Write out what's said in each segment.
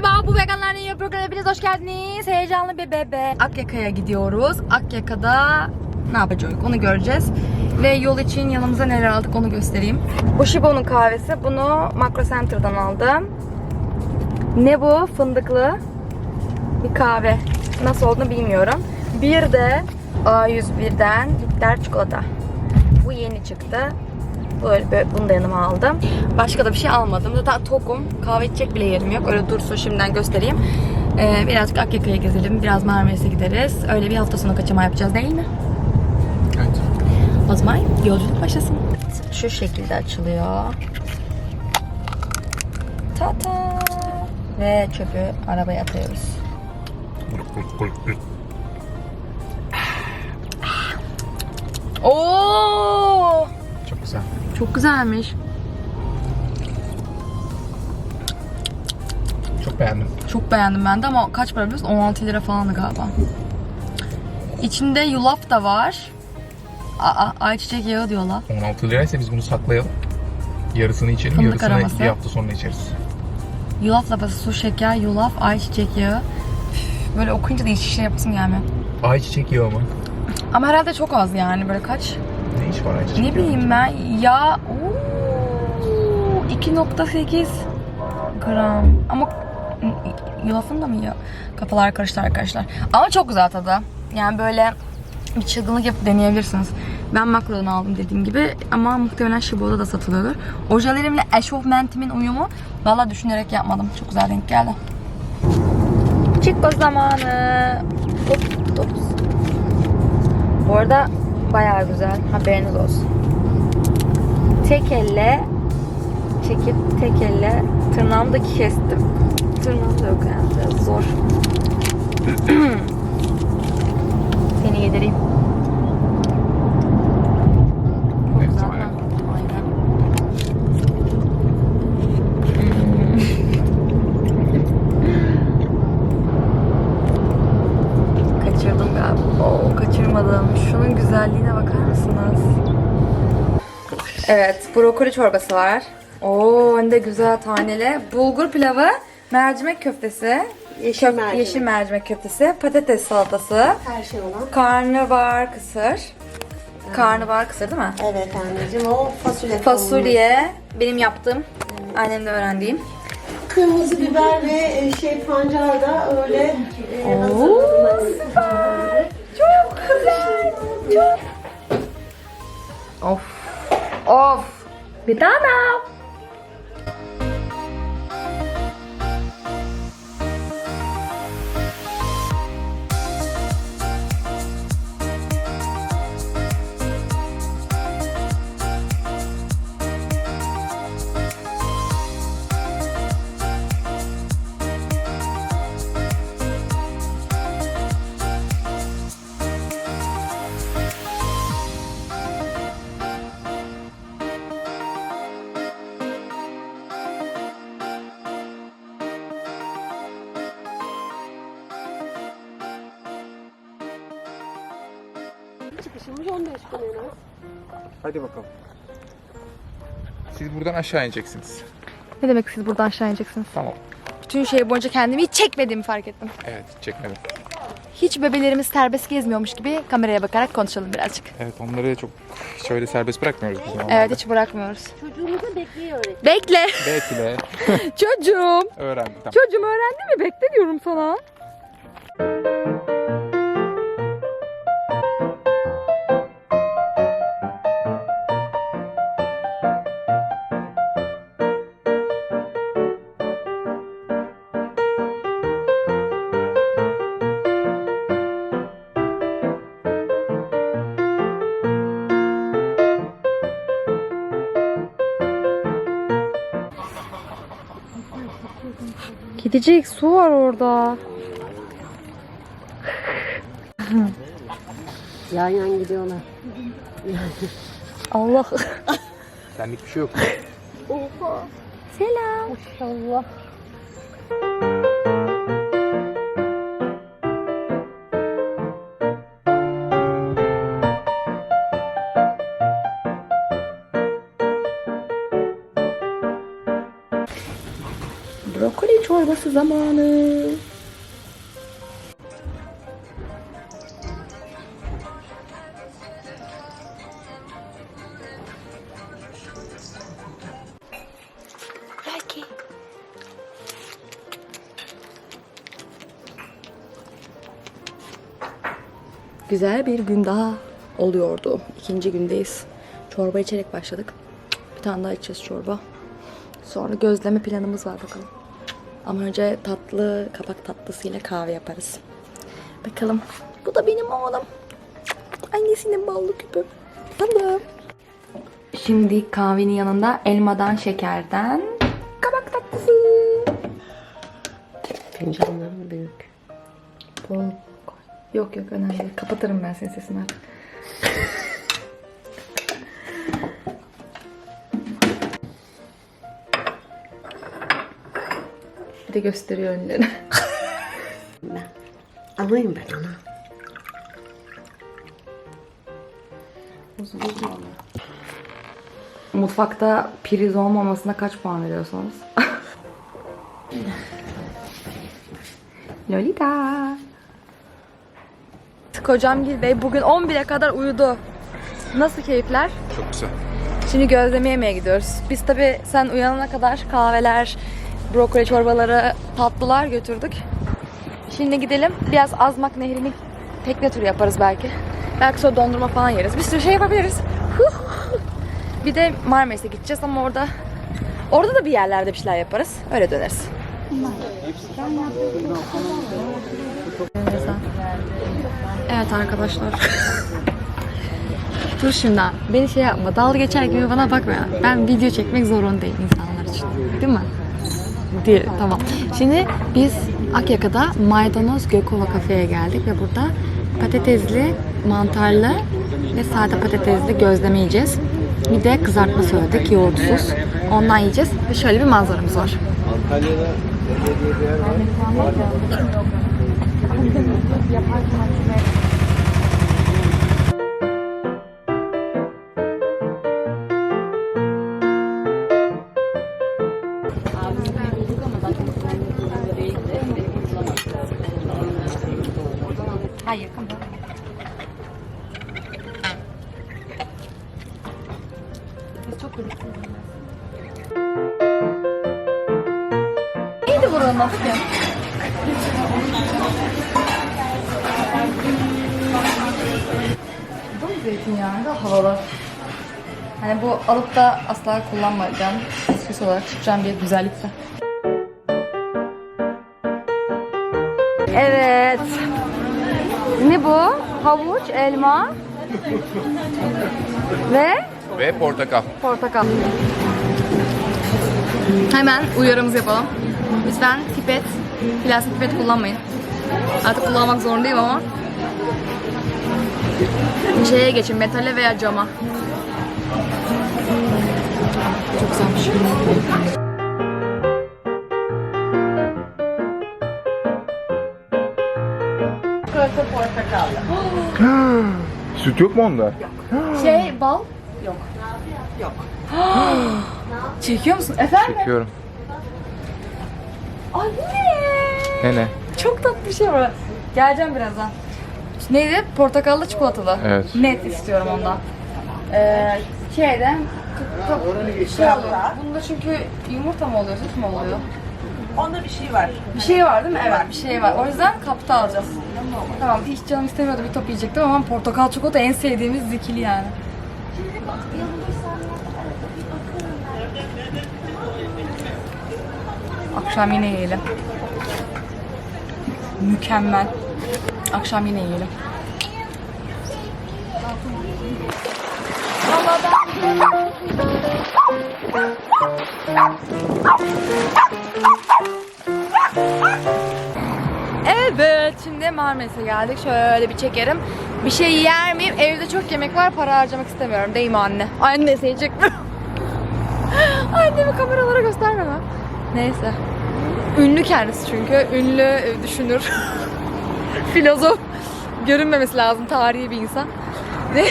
merhaba. Bu veganlar ne yiyor programına hepiniz hoş geldiniz. Heyecanlı bir bebe. Akyaka'ya gidiyoruz. Akyaka'da ne yapacağız onu göreceğiz. Ve yol için yanımıza neler aldık onu göstereyim. Bu Shibo'nun kahvesi. Bunu Makro Center'dan aldım. Ne bu? Fındıklı bir kahve. Nasıl olduğunu bilmiyorum. Bir de A101'den bitter çikolata. Bu yeni çıktı. Böyle, böyle bunu da yanıma aldım. Başka da bir şey almadım. Zaten tokum. Kahve içecek bile yerim yok. Öyle dursun şimdiden göstereyim. Ee, birazcık Akyaka'ya gezelim. Biraz Marmaris'e gideriz. Öyle bir hafta sonu kaçama yapacağız değil mi? Evet. O zaman yolculuk başlasın. Şu şekilde açılıyor. Tata. Ve çöpü arabaya atıyoruz. Oo! Çok güzel. Çok güzelmiş. Çok beğendim. Çok beğendim ben de ama kaç para biliyorsun? 16 lira falandı galiba. İçinde yulaf da var. Aa, ayçiçek yağı diyorlar. 16 liraysa biz bunu saklayalım. Yarısını içelim, Fındık yarısını aroması. bir hafta sonra içeriz. Yulaf lapası, su, şeker, yulaf, ayçiçek yağı. Üf, Böyle okuyunca da hiç şey yapasım gelmiyor. Ayçiçek yağı mı? Ama herhalde çok az yani böyle kaç? Ne iş var ayçiçek Ne bileyim ben ya oo, 2.8 gram ama yulafın da mı ya? Kafalar karıştı arkadaşlar. Ama çok güzel tadı. Yani böyle bir çılgınlık yapıp deneyebilirsiniz. Ben Makro'dan aldım dediğim gibi ama muhtemelen Shibo'da da satılıyordur. Ojelerimle eşofmentimin uyumu valla düşünerek yapmadım. Çok güzel denk geldi. Çıkma zamanı. Hop, hop. Bu arada bayağı güzel. Haberiniz olsun. Tek elle çekip tek elle tırnağımı da kestim. Tırnağım da yok yani biraz zor. Seni yedireyim. Çok Evet, güzel. aynen. Aynen. Kaçırdım galiba. Oo, kaçırmadım. Şunun güzelliğine bakar mısınız? Evet, brokoli çorbası var. Oo, hem de güzel taneli. Bulgur pilavı, mercimek köftesi, Yeşil mercimek. yeşil mercimek köftesi, patates salatası, Her şey olan. karnabahar kısır. Karnabahar kısır değil mi? Evet anneciğim o fasulye. Fasulye, benim yaptığım, annemle öğrendiğim. Kırmızı biber ve e, şey pancar da öyle e, süper. Çok güzel. Çok. Of. Of. Bir Çıkışımız 15 gün en az. Hadi bakalım. Siz buradan aşağı ineceksiniz. Ne demek siz buradan aşağı ineceksiniz? Tamam. Bütün şey boyunca kendimi hiç çekmediğimi fark ettim. Evet, çekmedim. Hiç bebelerimiz serbest gezmiyormuş gibi kameraya bakarak konuşalım birazcık. Evet, onları çok şöyle serbest bırakmıyoruz biz normalde. Evet hiç bırakmıyoruz. Çocuğumuzu bekliyor öğretmen. Bekle. Belki de Çocuğum. öğrendim. Tamam. Çocuğum öğrendi mi? Bekle diyorum sana. Gidecek su var orada. Yan yan gidiyorlar. Allah. Senlik bir şey yok. Selam. Allah. Çorbası zamanı. Belki. Güzel bir gün daha oluyordu. İkinci gündeyiz. Çorba içerek başladık. Bir tane daha içeceğiz çorba. Sonra gözleme planımız var bakalım. Ama önce tatlı, kapak tatlısıyla kahve yaparız. Bakalım. Bu da benim oğlum. Annesinin ballı küpü. Tamam. Şimdi kahvenin yanında elmadan şekerden kabak tatlısı. Fincanlarım büyük. Bol. Yok yok önemli. Kapatırım ben senin sesini artık. De gösteriyor önlerini. Alayım ben onu. Mutfakta priz olmamasına kaç puan veriyorsunuz? Lolita. Kocam Gil Bey bugün 11'e kadar uyudu. Nasıl keyifler? Çok güzel. Şimdi gözleme yemeye gidiyoruz. Biz tabi sen uyanana kadar kahveler, brokoli çorbaları, tatlılar götürdük. Şimdi gidelim. Biraz Azmak Nehri'ni tekne turu yaparız belki. Belki sonra dondurma falan yeriz. Bir sürü şey yapabiliriz. bir de Marmaris'e gideceğiz ama orada orada da bir yerlerde bir şeyler yaparız. Öyle döneriz. Evet arkadaşlar. Dur şimdi beni şey yapma dalga geçer gibi bana bakma. Ben video çekmek zorundayım insanlar için. Değil mi? Değil tamam. Şimdi biz Akyaka'da Maydanoz Gökova kafeye geldik ve burada patatesli, mantarlı ve sade patatesli gözleme yiyeceğiz. Bir de kızartma söyledik yoğurtsuz. Ondan yiyeceğiz ve şöyle bir manzaramız var. Antalya'da diye bir yer var. Neydi buranın adı? Bu mu zeytinyağı? Da havalı. Hani bu alıp da asla kullanmayacağım. Süs olarak çıkacağım bir güzellikse. Evet. Ne bu? Havuç, elma ve Ve portakal. portakal. Hemen uyarımızı yapalım. Lütfen pipet, plastik pipet kullanmayın. Artık kullanmak zorundayım ama şeye geçin, metale veya cama. Çok güzelmiş. Süt yok mu onda? Şey, bal? Yok. Yok. Çekiyor musun? Efendim? Çekiyorum. Ay bu ne? Ne ne? Çok tatlı bir şey var. Geleceğim birazdan. Neydi? Portakallı çikolatalı. Evet. Net istiyorum ondan. Ee, şeyden şey. Bunda çünkü yumurta mı oluyor, süt mü oluyor? Onda bir şey var. Bir şey var değil mi? Evet, bir şey var. O yüzden kapta alacağız. Tamam, hiç canım istemiyordu bir top yiyecektim ama portakal çikolata en sevdiğimiz zikili yani. Akşam yine yiyelim. Mükemmel. Akşam yine yiyelim. Evet, şimdi Marmaris'e geldik. Şöyle bir çekerim. Bir şey yer miyim? Evde çok yemek var, para harcamak istemiyorum. Değil mi anne? Anne seni çekmiyorum. Annemi kameralara göstermeme. Neyse. Ünlü kendisi çünkü. Ünlü e, düşünür. Filozof. Görünmemesi lazım tarihi bir insan. Ne-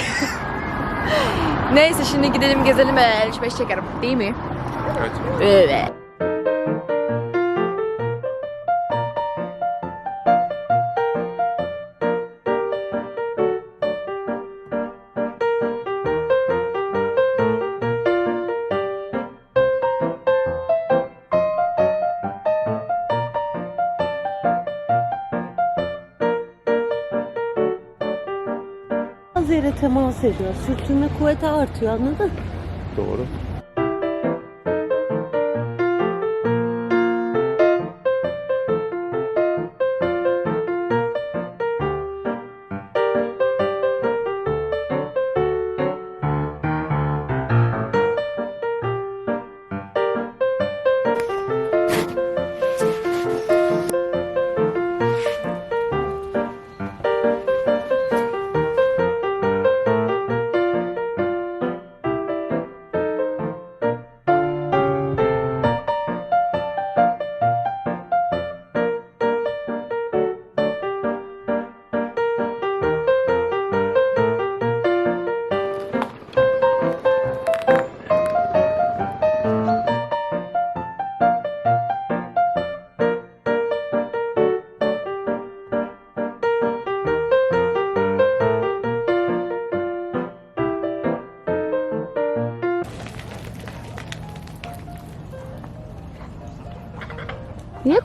Neyse şimdi gidelim gezelim ve alışveriş çekerim. Değil mi? Evet. Evet. Yere temas ediyor. Sürtünme kuvveti artıyor anladın? Doğru.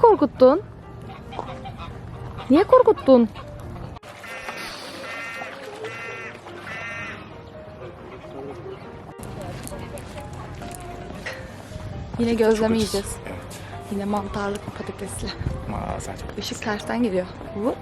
Korkuttun? Niye korkuttun? Yine gözleme yiyeceğiz. Yine mantarlı patatesli. Aa. Işık tersten geliyor. Vup.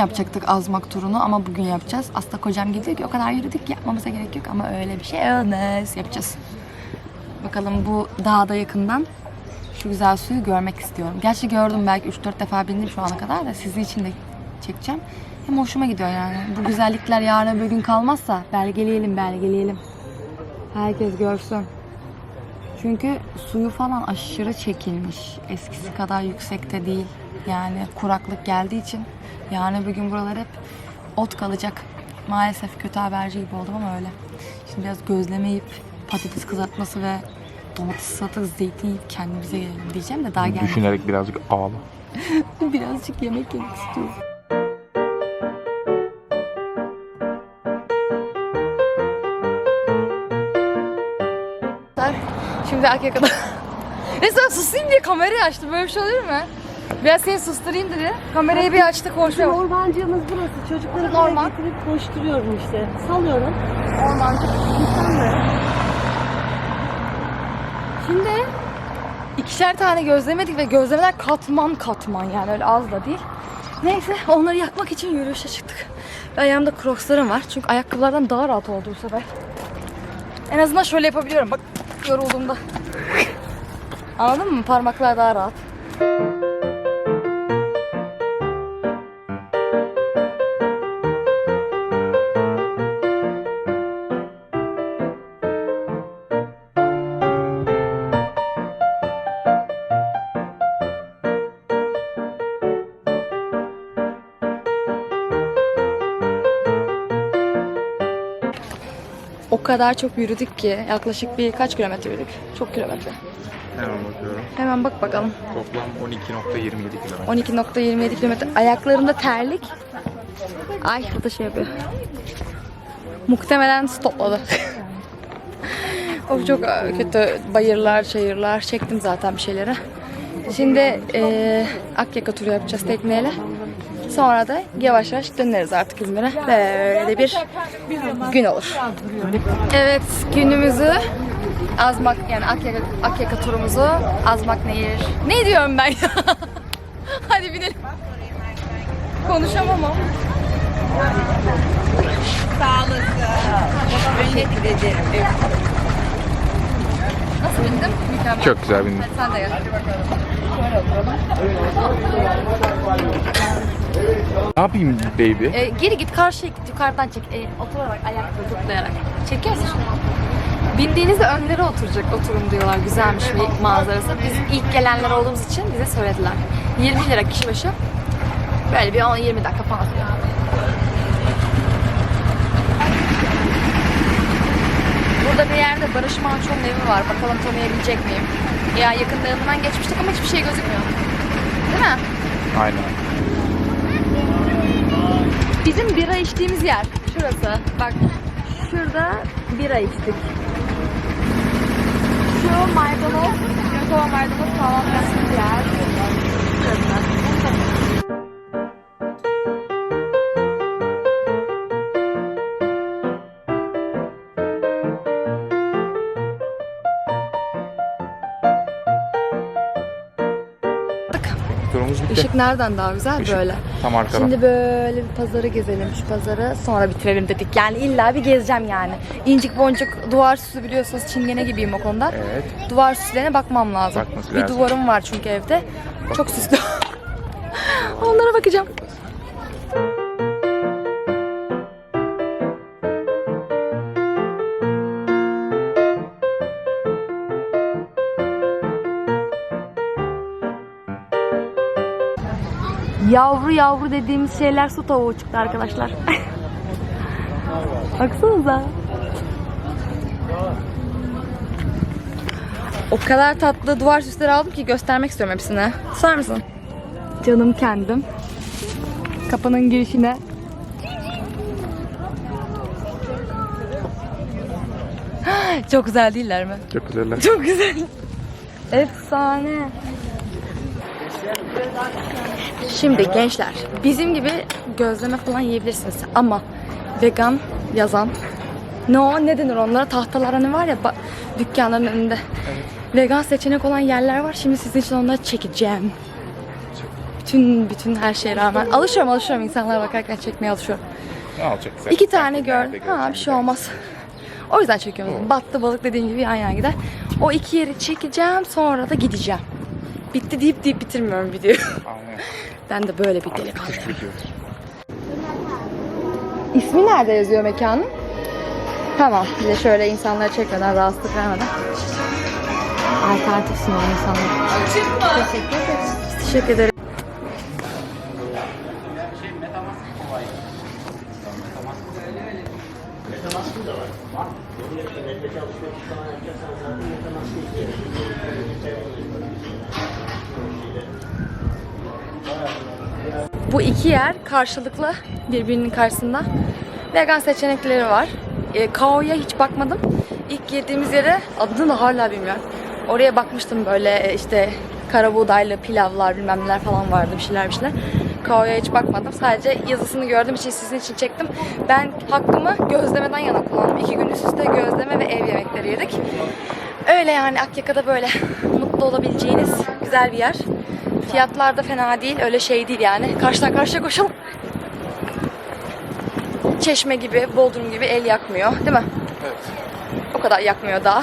Yapacaktık azmak turunu ama bugün yapacağız. Aslında kocam gidiyor ki o kadar yürüdük ki yapmamıza gerek yok ama öyle bir şey olmaz. Yapacağız. Bakalım bu dağda yakından şu güzel suyu görmek istiyorum. Gerçi gördüm belki 3-4 defa bindim şu ana kadar da sizin için de çekeceğim. Hem hoşuma gidiyor yani. Bu güzellikler yarın bir gün kalmazsa belgeleyelim belgeleyelim. Herkes görsün. Çünkü suyu falan aşırı çekilmiş. Eskisi kadar yüksekte değil. Yani kuraklık geldiği için yani bir gün buralar hep ot kalacak. Maalesef kötü haberci gibi oldum ama öyle. Şimdi biraz gözleme yiyip patates kızartması ve domates salatası zeytin yiyip kendimize gelelim diyeceğim de daha gelmedi. Düşünerek birazcık ağla. Birazcık yemek yemek istiyorum. Şimdi erkek kadar. Resmen susayım diye kamerayı açtı. Böyle bir şey olur mu? Biraz seni susturayım dedi. Kamerayı bir açtı konuşuyor. Ormancığımız burası. Çocukları Normal. getirip koşturuyorum işte. Salıyorum. Ormancı. Şimdi ikişer tane gözlemedik ve gözlemeler katman katman yani öyle az da değil. Neyse onları yakmak için yürüyüşe çıktık. Ve ayağımda crocslarım var. Çünkü ayakkabılardan daha rahat oldu bu sefer. En azından şöyle yapabiliyorum. Bak yorulduğumda. Anladın mı? Parmaklar daha rahat. Kadar çok yürüdük ki yaklaşık bir kaç kilometre yürüdük? Çok kilometre. Hemen bakıyorum. Hemen bak bakalım. Toplam 12.27 kilometre. 12.27 kilometre. Ayaklarımda terlik. Ay bu da şey yapıyor. Muhtemelen stopladı. of çok kötü bayırlar, çayırlar. Çektim zaten bir şeyleri. Şimdi e, Akyaka turu yapacağız tekneyle. Sonra da yavaş yavaş döneriz artık İzmir'e. Böyle bir gün olur. Evet günümüzü Azmak yani Akyaka, Akyaka turumuzu Azmak Nehir. Ne diyorum ben? Hadi binelim. Konuşamam ama. Nasıl bindim? Mükemmel. Çok güzel bindin. Hadi sen de gel. Ne yapayım baby? Ee, geri git karşıya git yukarıdan çek. Ee, oturarak ayakta zıplayarak. Çekiyor musun? Bindiğinizde önlere oturacak oturum diyorlar. Güzelmiş bir manzarası. Biz ilk gelenler olduğumuz için bize söylediler. 20 lira kişi başı. Böyle bir 10-20 dakika falan Burada bir yerde Barış Manço'nun evi var. Bakalım tanıyabilecek miyim? Ya yakında yanından geçmiştik ama hiçbir şey gözükmüyor. Değil mi? Aynen. Bizim bira içtiğimiz yer. Şurası. Bak şurada bira içtik. Şu maydanoz, Yakova maydanoz kahvaltı yer. Şurası. Işık nereden daha güzel Işık böyle. Tam arkadan. Şimdi böyle bir pazarı gezelim şu pazarı sonra bitirelim dedik. Yani illa bir gezeceğim yani. İncik boncuk duvar süsü biliyorsunuz çingene gibiyim o konuda. Evet. Duvar süslerine bakmam lazım. Bakması bir lazım. duvarım var çünkü evde. Çok süslü. Onlara bakacağım. Yavru yavru dediğimiz şeyler su tavuğu çıktı arkadaşlar. Baksanıza. O kadar tatlı duvar süsleri aldım ki göstermek istiyorum hepsini. Tutar mısın? Canım kendim. Kapının girişine. Çok güzel değiller mi? Çok güzeller. Çok güzel. Efsane. Şimdi gençler bizim gibi gözleme falan yiyebilirsiniz ama vegan yazan ne o ne denir onlara tahtalar hani var ya dükkanların önünde. Vegan seçenek olan yerler var. Şimdi sizin için onları çekeceğim. Bütün bütün her şeye rağmen alışıyorum alışıyorum insanlara bakarken çekmeye alışıyorum. Ne alacaksın? İki tane gördüm. Ha bir şey olmaz. O yüzden çekiyorum. Battı balık dediğin gibi yan yana gider. O iki yeri çekeceğim sonra da gideceğim. Bitti deyip deyip bitirmiyorum videoyu. Aynen. ben de böyle bir delikanlıyım. İsmi nerede yazıyor mekanın? Tamam. Bir de şöyle insanları çekmeden, rahatsızlık vermeden. Alternatif sunan insanlar. Teşekkür ederiz. Teşekkür Bu iki yer karşılıklı birbirinin karşısında. Vegan seçenekleri var. E, Kao'ya hiç bakmadım. İlk girdiğimiz yere adını hala bilmiyorum. Oraya bakmıştım böyle e, işte kara buğdaylı pilavlar bilmem neler falan vardı bir şeyler bir şeyler. Kao'ya hiç bakmadım. Sadece yazısını gördüğüm için sizin için çektim. Ben hakkımı gözlemeden yana kullandım. İki gün üst üste gözleme ve ev yemekleri yedik. Öyle yani Akyaka'da böyle mutlu olabileceğiniz güzel bir yer. Fiyatlar da fena değil. Öyle şey değil yani. Karşıdan karşıya koşalım. Çeşme gibi, Bodrum gibi el yakmıyor. Değil mi? Evet. O kadar yakmıyor daha.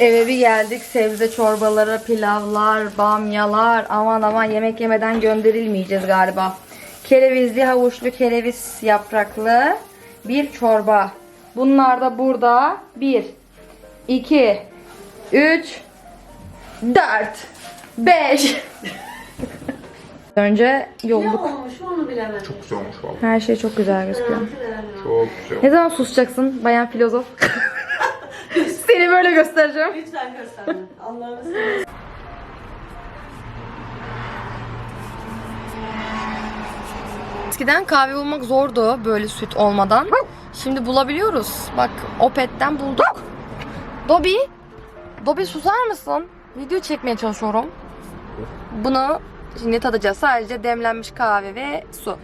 Eve bir geldik. Sebze çorbaları, pilavlar, bamyalar. Aman aman yemek yemeden gönderilmeyeceğiz galiba. Kerevizli, havuçlu, kereviz yapraklı bir çorba. Bunlar da burada 1, 2, 3, 4, 5. Önce Ne yolluk. olmuş onu bilemedim. Çok güzel olmuş valla. Her şey çok güzel gözüküyor. Çok güzel. Ne zaman susacaksın bayan filozof? Seni böyle göstereceğim. Lütfen gösterme. Allah'ını seversen. Eskiden kahve bulmak zordu böyle süt olmadan. Şimdi bulabiliyoruz. Bak Opet'ten bulduk. Dobi. Dobi susar mısın? Video çekmeye çalışıyorum. Bunu şimdi tadacağız. Sadece demlenmiş kahve ve su.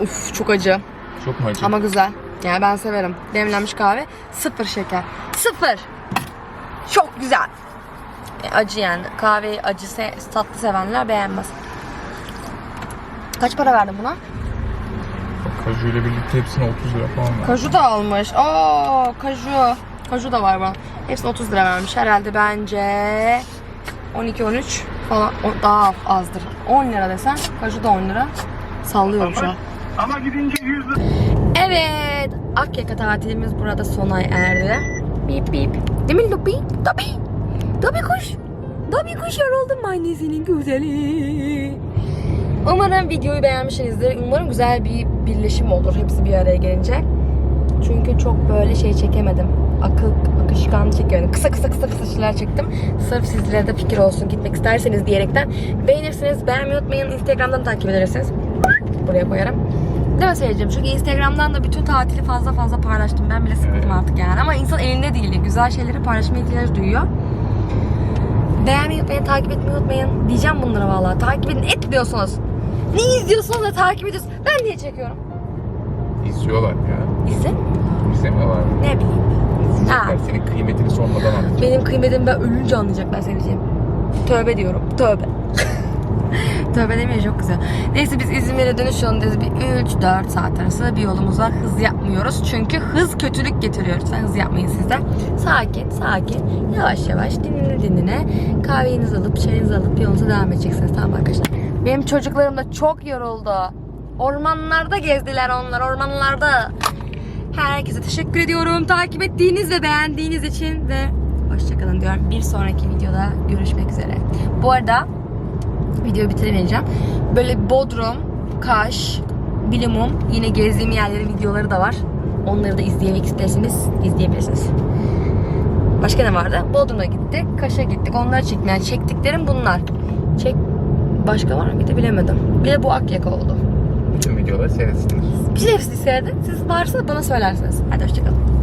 Uf çok acı. Çok mu acı? Ama güzel. Yani ben severim. Demlenmiş kahve. Sıfır şeker. Sıfır. Çok güzel. E, acı yani. Kahveyi acı, se- tatlı sevenler beğenmez. Kaç para verdin buna? Kaju ile birlikte hepsine 30 lira falan var. Kaju da almış. Oo, kaju. Kaju da var bana. Hepsine 30 lira vermiş. Herhalde bence 12-13 falan o daha azdır. 10 lira desen kaju da 10 lira. Sallıyorum şu an. Ama gidince 100 lira. Evet. Akyaka tatilimiz burada sona erdi. Bip bip. Değil mi Lupi? Dobi. Dobi kuş. Tabii kuşlar oldum annesinin güzeli. Umarım videoyu beğenmişsinizdir. Umarım güzel bir birleşim olur hepsi bir araya gelince. Çünkü çok böyle şey çekemedim. Akıl akışkan çekemedim. Kısa kısa kısa kısa şeyler çektim. Sırf sizlere de fikir olsun gitmek isterseniz diyerekten. Beğenirsiniz, beğenmeyi unutmayın. Instagram'dan takip edersiniz. Buraya koyarım. Değil mi Seyircim? Çünkü Instagram'dan da bütün tatili fazla fazla paylaştım. Ben bile sıkıldım Evet. artık yani. Ama insan elinde değil. Güzel şeyleri paylaşma ihtiyacı duyuyor. Beğenmeyi unutmayın, takip etmeyi unutmayın. Diyeceğim bunlara vallahi. Takip edin, etmiyorsunuz. Ne izliyorsunuz da takip ediyorsunuz? Ben niye çekiyorum? İzliyorlar ya. İzle. İzlemiyorlar. Ne bileyim. İzleyecekler. Senin kıymetini sormadan anlayacak. Benim kıymetimi ben ölünce anlayacaklar seveceğim. Tövbe diyorum. Tövbe. Tövbe demeye çok güzel. Neyse biz İzmir'e dönüş yolundayız. Bir 3-4 saat arası bir yolumuz var. Hız yapmıyoruz. Çünkü hız kötülük getiriyor. Lütfen hız yapmayın sizden. Sakin, sakin. Yavaş yavaş dinine dinine. Kahvenizi alıp, çayınızı alıp yolunuza devam edeceksiniz. Tamam arkadaşlar. Benim çocuklarım da çok yoruldu. Ormanlarda gezdiler onlar. Ormanlarda. Herkese teşekkür ediyorum. Takip ettiğiniz ve beğendiğiniz için ve hoşçakalın diyorum. Bir sonraki videoda görüşmek üzere. Bu arada videoyu bitiremeyeceğim. Böyle Bodrum, Kaş, Bilimum yine gezdiğim yerlerin videoları da var. Onları da izlemek isterseniz izleyebilirsiniz. Başka ne vardı? Bodrum'a gittik, Kaş'a gittik. Onları çektim. Yani çektiklerim bunlar. Çek Başka var mı? Bir de bilemedim. Bir de bu Akyaka oldu. Bütün videoları seyretsinler. Bir şey hepsini seyredin. Siz varsa bana söylersiniz. Hadi hoşçakalın.